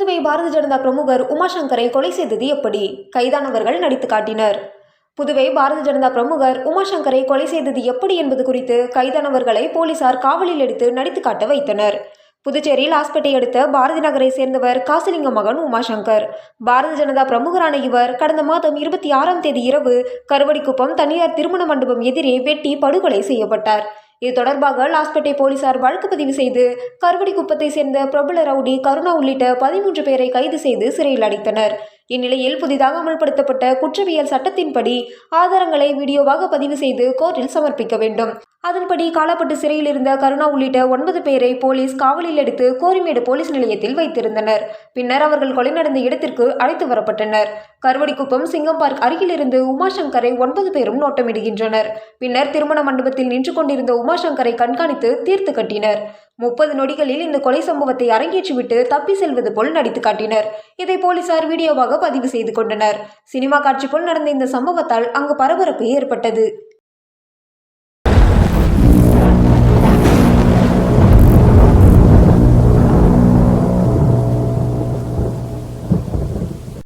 புதுவை பாரதிய ஜனதா பிரமுகர் உமாசங்கரை கொலை செய்தது எப்படி? கைதானவர்கள் நடித்து காட்டினர். புதுவை பாரதிய ஜனதா பிரமுகர் உமாசங்கரை கொலை செய்தது எப்படி என்பது குறித்து கைதானவர்களை போலீசார் காவலில் எடுத்து நடித்து காட்ட வைத்தனர். புதுச்சேரி லாஸ்பேட்டை அடுத்த பாரதி நகரை சேர்ந்தவர் காசிலிங்க மகன் உமாசங்கர். பாரதிய ஜனதா பிரமுகரான இவர் கடந்த மாதம் இருபத்தி ஆறாம் தேதி இரவு கருவடிக்குப்பம் தனியார் திருமண மண்டபம் எதிரே வெட்டி படுகொலை செய்யப்பட்டார். இது தொடர்பாக லாஸ்பேட்டை போலீசார் வழக்கு பதிவு செய்து கருவடிக்குப்பத்தை சேர்ந்த பிரபல ரவுடி கருணா உள்ளிட்ட பதிமூன்று பேரை கைது செய்து சிறையில் அடைத்தனர். இந்நிலையில் புதிதாக அமல்படுத்தப்பட்ட குற்றவியல் சட்டத்தின்படி ஆதாரங்களை வீடியோவாக பதிவு செய்து கோர்ட்டில் சமர்ப்பிக்க வேண்டும். அதன்படி காலப்பட்டு சிறையில் இருந்த கருணா உள்ளிட்ட ஒன்பது பேரை போலீஸ் காவலில் எடுத்து கோரிமேடு போலீஸ் நிலையத்தில் வைத்திருந்தனர். பின்னர் அவர்கள் கொலை நடந்த இடத்திற்கு அழைத்து வரப்பட்டனர். கருவடிக்குப்பம் சிங்கம் பார்க் அருகிலிருந்து உமாசங்கரை ஒன்பது பேரும் நோட்டமிடுகின்றனர். பின்னர் திருமண மண்டபத்தில் நின்று கொண்டிருந்த உமாசங்கரை கண்காணித்து தீர்த்து கட்டினர். முப்பது நொடிகளில் இந்த கொலை சம்பவத்தை அரங்கேற்றிவிட்டு தப்பி செல்வது போல் நடித்து காட்டினர். இதை போலீசார் வீடியோவாக பதிவு செய்து கொண்டனர். சினிமா காட்சி போல் நடந்த இந்த சம்பவத்தால் அங்கு பரபரப்பு ஏற்பட்டது.